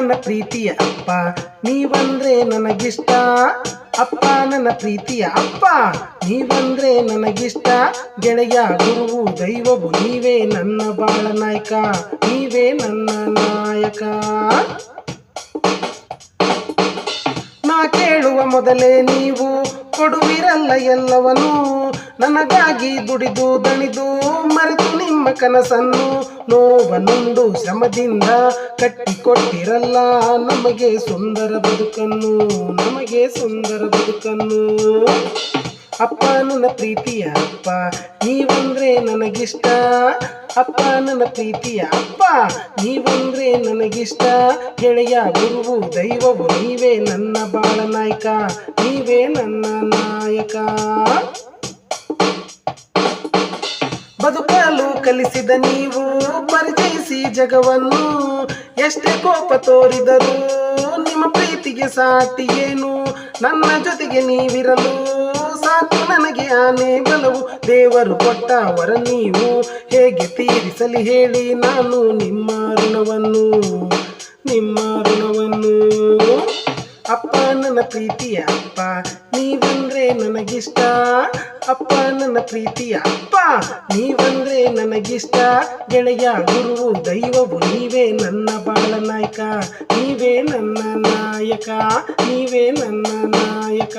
ನನ್ನ ಪ್ರೀತಿಯ ಅಪ್ಪ. ನೀವಂದ್ರೆ ನನಗಿಷ್ಟ. ಅಪ್ಪ, ನನ್ನ ಪ್ರೀತಿಯ ಅಪ್ಪ. ನೀವಂದ್ರೆ ನನಗಿಷ್ಟ. ಗೆಳೆಯ, ಗುರುವು, ದೈವವು ನೀವೇ ನನ್ನ ಬಾಳ ನಾಯಕ. ನೀವೇ ನನ್ನ ನಾಯಕ. ನಾ ಕೇಳುವ ಮೊದಲೇ ನೀವು ಕೊಡುವಿರಲ್ಲ ಎಲ್ಲವನು ನನಗಾಗಿ ದುಡಿದು ದಣಿದು ಮರೆತು ನಿಮ್ಮ ಕನಸನ್ನು ನೋವನೊಂದು ಶ್ರಮದಿಂದ ಕಟ್ಟಿಕೊಟ್ಟಿರಲ್ಲ. ನಮಗೆ ಸುಂದರ ಬದುಕನ್ನು, ನಮಗೆ ಸುಂದರ ಬದುಕನ್ನು. ಅಪ್ಪ, ನನ್ನ ಪ್ರೀತಿಯ ಅಪ್ಪ, ನೀವಂದ್ರೆ ನನಗಿಷ್ಟ. ಅಪ್ಪ, ನನ್ನ ಪ್ರೀತಿಯ ಅಪ್ಪ, ನೀವಂದ್ರೆ ನನಗಿಷ್ಟ. ಗೆಳೆಯ ಗುರುವು, ದೈವವು, ನೀವೇ ನನ್ನ ಬಾಳ ನಾಯಕ ನೀವೇ ನನ್ನ ನಾಯಕ. ಕಲಿಸಿದ ನೀವು, ಪರಿಚಯಿಸಿ ಜಗವನ್ನು. ಎಷ್ಟೇ ಕೋಪ ತೋರಿದರು ನಿಮ್ಮ ಪ್ರೀತಿಗೆ ಸಾಟಿ ಏನು? ನನ್ನ ಜೊತೆಗೆ ನೀವಿರಲು ಸಾಕು ನನಗೆ ಆನೆ ಬಲವು. ದೇವರು ಕೊಟ್ಟ ವರ ನೀವು, ಹೇಗೆ ತೀರಿಸಲಿ ಹೇಳಿ ನಾನು ನಿಮ್ಮ ಋಣವನ್ನು ನಿಮ್ಮ ಋಣವನ್ನು. ಅಪ್ಪ ನನ್ನ ಪ್ರೀತಿಯ ಅಪ್ಪ, ನೀವಂದ್ರೆ ನನಗಿಷ್ಟ. ಅಪ್ಪ ನನ್ನ ಪ್ರೀತಿಯ ಅಪ್ಪ, ನೀವಂದ್ರೆ ನನಗಿಷ್ಟ. ಗೆಳೆಯ ಗುರುವು, ದೈವವು, ನೀವೇ ನನ್ನ ಬಾಳ ನಾಯಕ. ನೀವೇ ನನ್ನ ನಾಯಕ. ನೀವೇ ನನ್ನ ನಾಯಕ.